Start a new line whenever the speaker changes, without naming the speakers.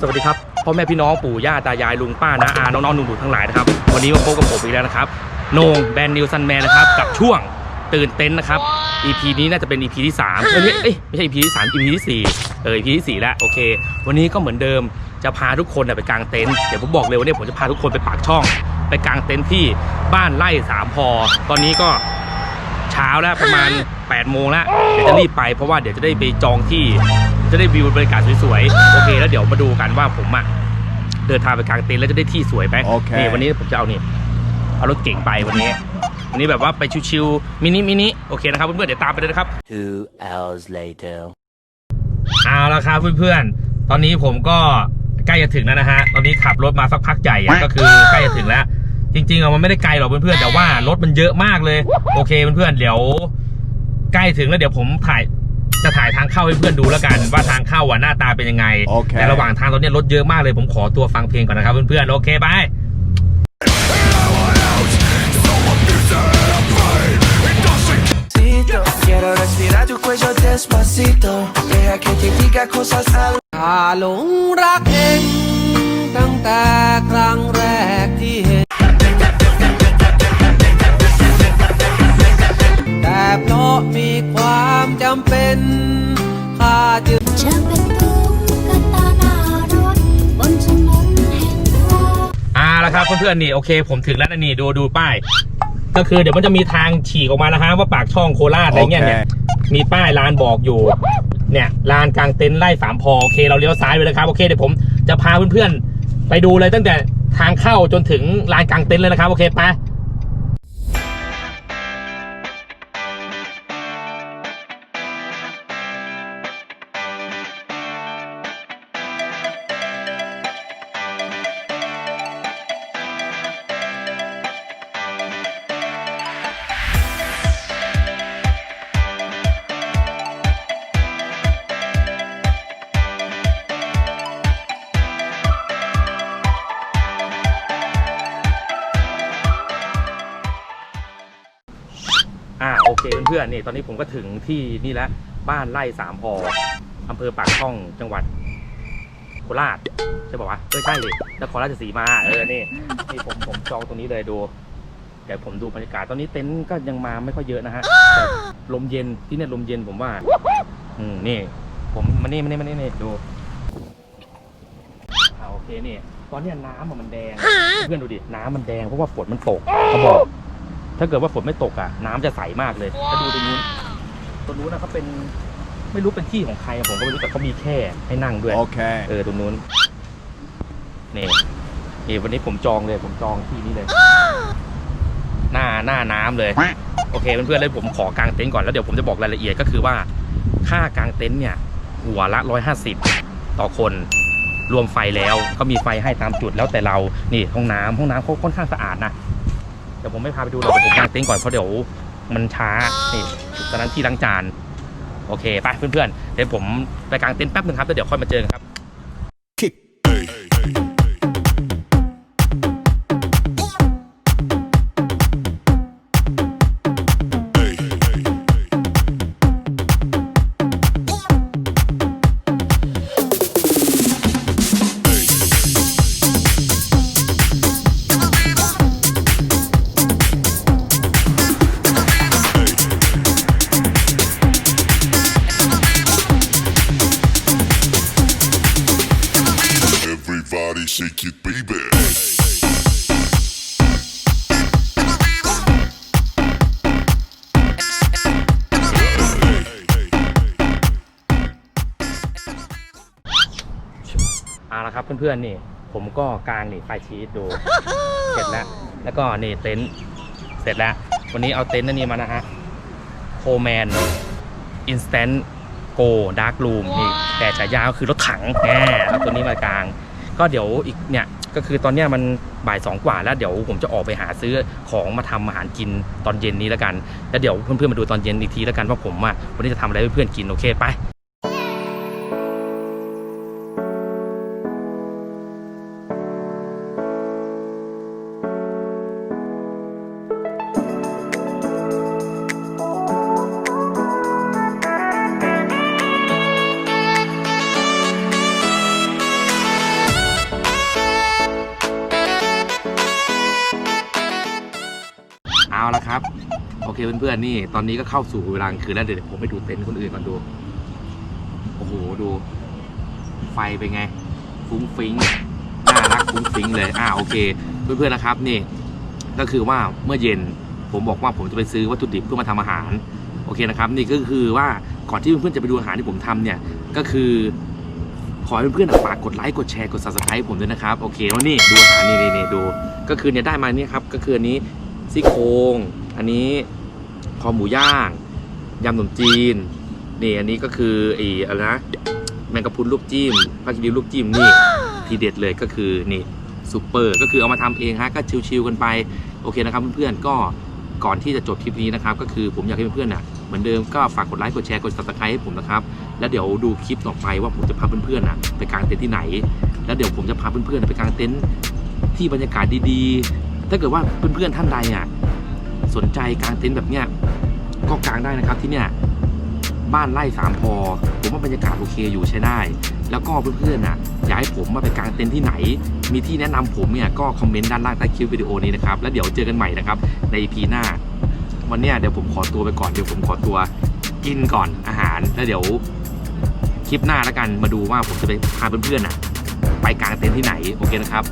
สวัสดีครับพ่อแม่พี่น้องปู่ย่าตายายลุงป้านาอาน้องๆหนูๆทั้งหลายนะครับวันนี้มาพบกับผมอีกแล้วนะครับโหนงแบรนด์นิวซันแมนนะครับกับช่วงตื่นเต้นนะครับ EP นี้น่าจะเป็น EP ที่3เอ้ยไม่เอ้ยไม่ใช่ EP ที่ 3 EP ที่4เออ EP ที่4แล้วโอเค วันนี้ก็เหมือนเดิมจะพาทุกคนไปกางเต็นท์เดี๋ยวผมบอกเลยว่าเนี่ยผมจะพาทุกคนไปปากช่อง ไปกางเต็นท์ที่บ้านไร่สามพอ ตอนนี้ก็เช้าแล้วประมาณ8โมงแล้วเดี๋ยวจะรีบไปเพราะว่าเดี๋ยวจะได้ไปจองที่ จะได้วิวบรรยากาศสวยๆ โอเค แล้วเดี๋ยวมาดูกันว่าผมอะเดินทางไปกลางเต็นท์แล้วจะได้ที่สวยไหม
โอเค
นี่วันนี้ผมจะเอานี่เอารถเก่งไปวันนี้ วันนี้แบบว่าไปชิวๆมินิมินิโอเคนะครับเพื่อนๆเดี๋ยวตามไปเลยนะครับ
Two hours later.
เอาละครับเพื่อนๆ ตอนนี้ผมก็ใกล้จะถึงแล้วนะฮะ ตอนนี้ขับรถมาสักพักใหญ่อะก็คือใกล้จะถึงแล้ว จริงๆอะมันไม่ได้ไกลหรอกเพื่อนๆ แต่ว่ารถมันเยอะมากเลย โอเคเพื่อนๆ เดี๋ยว ใกล้ถึงแล้วเดี๋ยวผมถ่าย จะถ่ายทางเข้าให้เพื่อนดูแล้วกัน ว่าทางเข้าอะหน้าตาเป็นยังไง
โอเค
แต่ระหว่างทางตอนนี้รถเยอะมากเลยผมขอตัวฟังเพลงก่อนนะครับเพื่อนๆโอเคไป
Quiero respirar tu cuello despacito. Deja que te diga cosas al
ถ้าหลงรักเองตั้งแต่ครั้งแรกำเป็นข้าจึง
ฉันเป็นตุ๊กตาหน้ารถบนถนนแห่งความ
อ่าแล้วครับเพื่อนๆนี่โอเค ผมถึงแล้วนะนี่ดูดูป้าย ก็คือเดี๋ยวมันจะมีทางฉีกออกมานะฮะว่าปากช่องโคราชอะไรเงี้ยเนี่ยมีป้ายลานบอกอยู่ เนี่ยลานกลางเต็นท์ไล่สามพอโอเคเราเลี้ยวซ้ายไปเลยครับโอเคเดี๋ยวผมจะพาเพื่อนๆไปดูเลยตั้งแต่ทางเข้าจนถึงลานกลางเต็นท์เลยนะครับโอเคไป อ่าโอเคเพื่อนๆนี่ตอนนี้ผมก็ถึงที่นี่แล้วบ้านไร่สามพออำเภอปากช่องจังหวัดโคราชใช่ป่าวะเออใช่เลยนครราชสีมาเออนี่นี่ผมผมจองตรงนี้เลยดูเดี๋ยวผมดูบรรยากาศตอนนี้เต็นท์ก็ยังมาไม่ค่อยเยอะนะฮะแต่ลมเย็นที่เนี่ยลมเย็นผมว่า อืมนี่ ผมมานี่มานี่มานี่นี่ดูอ่าโอเคนี่ตอนเนี้ยน้ำอะมันแดง เพื่อนดูดิน้ำมันแดงเพราะว่าฝนมันตกเขาบอก ถ้าเกิดว่าฝนไม่ตกอะน้ำจะใสมากเลยถ้าดูตรงนู้นตรงนู้นนะเขาเป็นไม่รู้เป็นที่ของใครอะผมก็ไม่รู้แต่เขามีแค่ให้นั่งด้วย
Okay.
เออตรงนู้นนี่นี่วันนี้ผมจองเลยผมจองที่นี้เลย หน้าหน้าน้ำเลยโอเคเพื่อนๆเลยผมขอกางเต็นท์ก่อนแล้วเดี๋ยวผมจะบอกรายละเอียดก็คือว่า ค่ากางเต็นท์เนี่ย หัวละร้อยห้าสิบต่อคนรวมไฟแล้วเขามีไฟให้ตามจุดแล้วแต่เรานี่ห้องน้ำห้องน้ำเขาค่อนข้างสะอาดนะ เดี๋ยวผมไม่พาไปดูหรอกเดี๋ยวผมกางเต็นท์ก่อนเพราะเดี๋ยวมันช้านี่ตอนนั้นที่ล้างจาน โอเคไปเพื่อนๆเดี๋ยวผมไปกางเต็นท์แป๊บนึงครับแล้วเดี๋ยวค่อยมาเจอกันครับ
shake it, baby.
เอาละครับเพื่อนๆนี่ ผมก็กางนี่ไฟชีสดูเสร็จแล้ว แล้วก็นี่เต็นท์เสร็จแล้ว วันนี้เอาเต็นท์นั่นนี่มานะฮะโคแมนอินสแตนต์โกดาร์กรูมนี่แต่ฉายาก็คือรถถังแหมเอาตัวนี้มากาง ก็เดี๋ยวอีกเนี่ยก็คือตอนเนี้ยมันบ่ายสองกว่าแล้วเดี๋ยวผมจะออกไปหาซื้อของมาทำอาหารกินตอนเย็นนี้แล้วกันแล้วเดี๋ยวเพื่อนๆมาดูตอนเย็นอีกทีแล้วกันว่าผมอะวันนี้จะทำอะไรให้เพื่อนกินโอเคไป เคเพื่อนๆนี่ ตอนนี้ก็เข้าสู่เวลากลางคืนแล้วเดี๋ยวผมไปดูเต็นท์คนอื่นก่อนดู โอ้โหดู ไฟเป็นไง ฟุ้งฟิ้งน่ารักฟุ้งฟิ้งเลยอ่าโอเค เพื่อนๆนะครับนี่ ก็คือว่าเมื่อเย็นผมบอกว่าผมจะไปซื้อวัตถุดิบเพื่อมาทำอาหาร โอเคนะครับ นี่ก็คือว่าก่อนที่เพื่อนๆจะไปดูอาหารที่ผมทำเนี่ย ก็คือขอให้เพื่อนๆฝากกดไลค์กดแชร์กด subscribe ผมด้วยนะครับ โอเคแล้วนี่ดูอาหารนี่นี่นี่ดู ก็คือเนี่ยได้มาเนี่ยครับ ก็คืออันนี้ซี่โครงอันนี้ คอหมูย่างยำขนมจีนนี่อันนี้ก็คือไอ้อะไรนะแมงกะพรุนลูกจิ้มผ้าคีริ้วลูกจิ้มนี่ทีเด็ดเลยก็คือนี่ซูเปอร์ก็คือเอามาทำเองฮะก็ชิวๆกันไปโอเคนะครับเพื่อนๆก็ก่อนที่จะจบคลิปนี้นะครับ ก็คือผมอยากให้เพื่อนๆน่ะเหมือนเดิมก็ฝากกดไลค์กดแชร์กด subscribe ให้ผมนะครับ แล้วเดี๋ยวดูคลิปต่อไปว่าผมจะพาเพื่อนๆน่ะไปกางเต็นท์ที่ไหน แล้วเดี๋ยวผมจะพาเพื่อนๆไปกางเต็นท์ที่บรรยากาศดีๆ ถ้าเกิดว่าเพื่อนๆท่านใดอะ สนใจกางเต็นท์แบบเนี้ยก็กางได้นะครับที่เนี่ยบ้านไร่สามพอ ผมว่าบรรยากาศโอเคอยู่ใช้ได้ แล้วก็เพื่อนๆน่ะอยากให้ผมมาไปกางเต็นท์ที่ไหน มีที่แนะนำผมเนี่ยก็คอมเมนต์ด้านล่างใต้คลิปวิดีโอนี้นะครับ แล้วเดี๋ยวเจอกันใหม่นะครับ ใน EP หน้า วันเนี้ยเดี๋ยวผมขอตัวไปก่อนเดี๋ยวผมขอตัวกินก่อนอาหารแล้วเดี๋ยวคลิปหน้าแล้วกันมาดูว่าผมจะไปพาเพื่อนๆน่ะ ไปกางเต็นท์ที่ไหนโอเคนะครับ